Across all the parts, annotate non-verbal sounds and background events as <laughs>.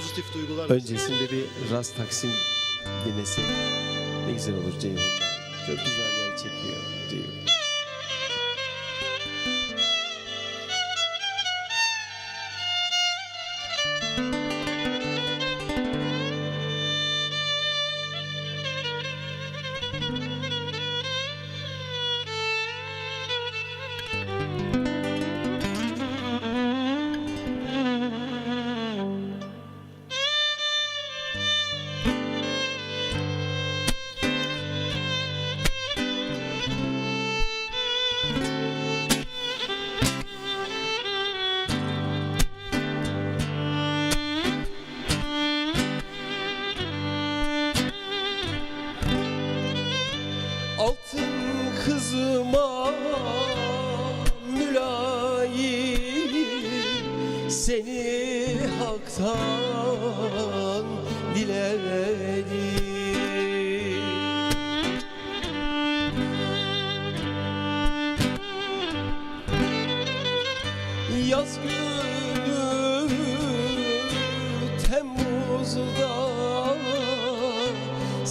pozitif duygular. Öncesinde bir Rast Taksim dinlesek ne güzel olur Ceyhun. Çok güzel yer çekiyor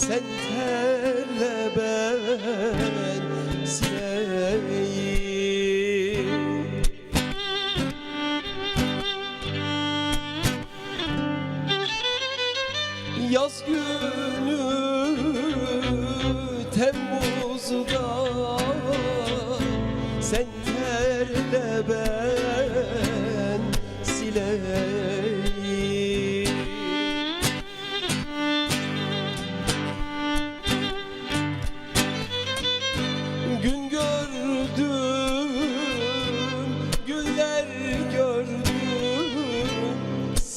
Sen terle ben sileyim Yaz günü Temmuz'da Sen terle ben sileyim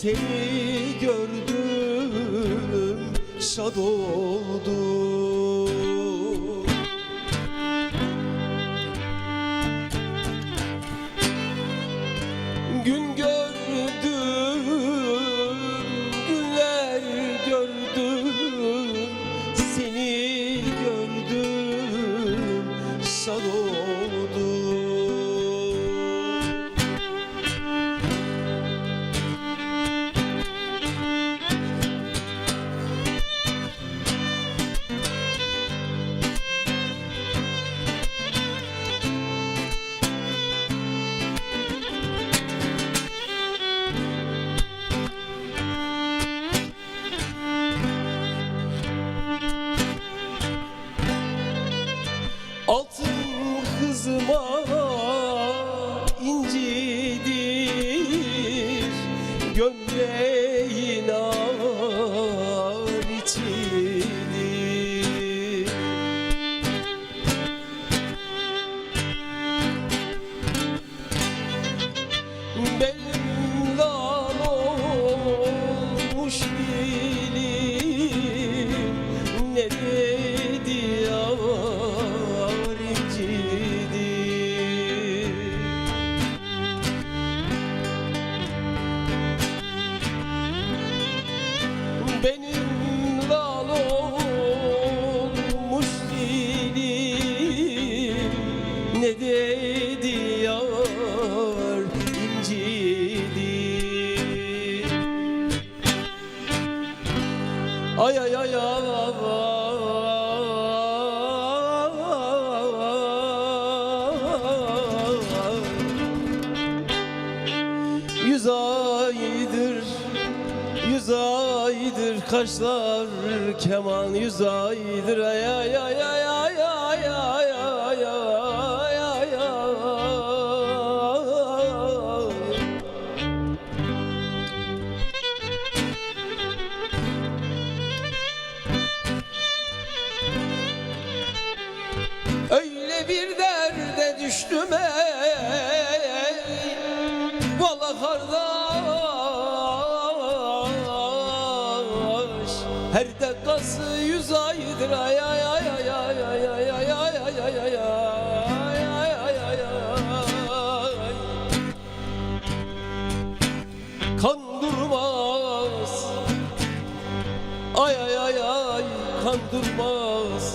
Seni gördüm, şad oldum olmuş dilim. Ne dedi yar incidi Ay ay ay ay. Yüz aydır Yüz aydır kaşlar keman Yüz aydır ay ay ay ay ay ay ay ay ay ay ay Öyle bir derde düştüm ey Her dakikası yüz aydır ay ay ay ay ay ay ay ay ay ay ay ay ay ay ay ay ay Kan durmaz Ay ay ay ay kan durmaz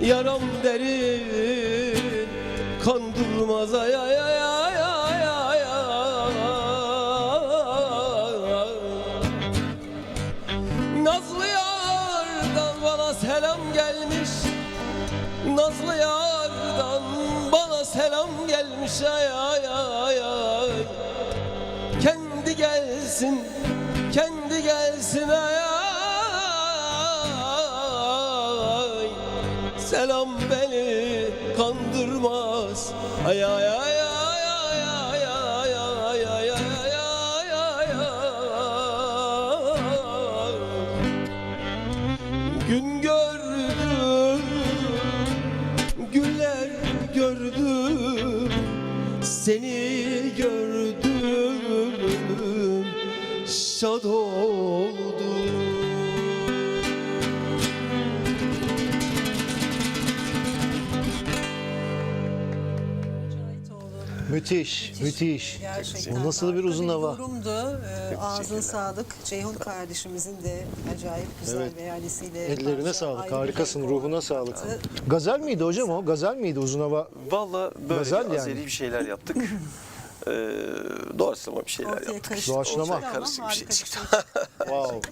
Yaram derin kan durmaz ay ay ay ay ay ay Gelmiş ay ay ay ay Kendi gelsin Kendi gelsin ay ay Selam beni kandırmaz Ay ay ay Gün gördüm seni gördüm, şad oldum. Müthiş, müthiş. Gerçekten. O nasıl bir uzun hava? Yorumdu. Ee, ağzına sağlık. Ceyhun kardeşimizin de acayip güzel Evet. beyanesiyle. Ellerine parça sağlık, ayrı harikasın, ruhuna sağlık. Gazel miydi hocam o? Gazel miydi uzun hava? Valla böyle Gazel yani. azeri bir şeyler yaptık. <laughs> ee, doğaçlama bir şeyler Ortaya yaptık. karışık. Doğaçlama. Ortaya Karışık bir şey harika çıktı. çıktı. Wow.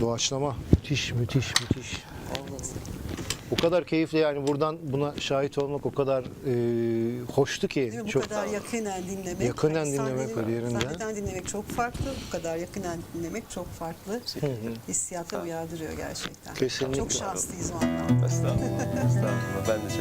Doğaçlama. Müthiş, müthiş, müthiş. O kadar keyifli yani buradan buna şahit olmak o kadar e, hoştu ki. Değil mi? Bu Çok kadar yakinen dinlemek. Yakinen hani dinlemek var yerinde. Sahneden dinlemek çok farklı. Bu kadar yakinen dinlemek çok farklı. Hissiyatı uyandırıyor gerçekten. Kesinlikle. Çok şanslıyız o anlamda. Estağfurullah. Estağfurullah. Ben de çok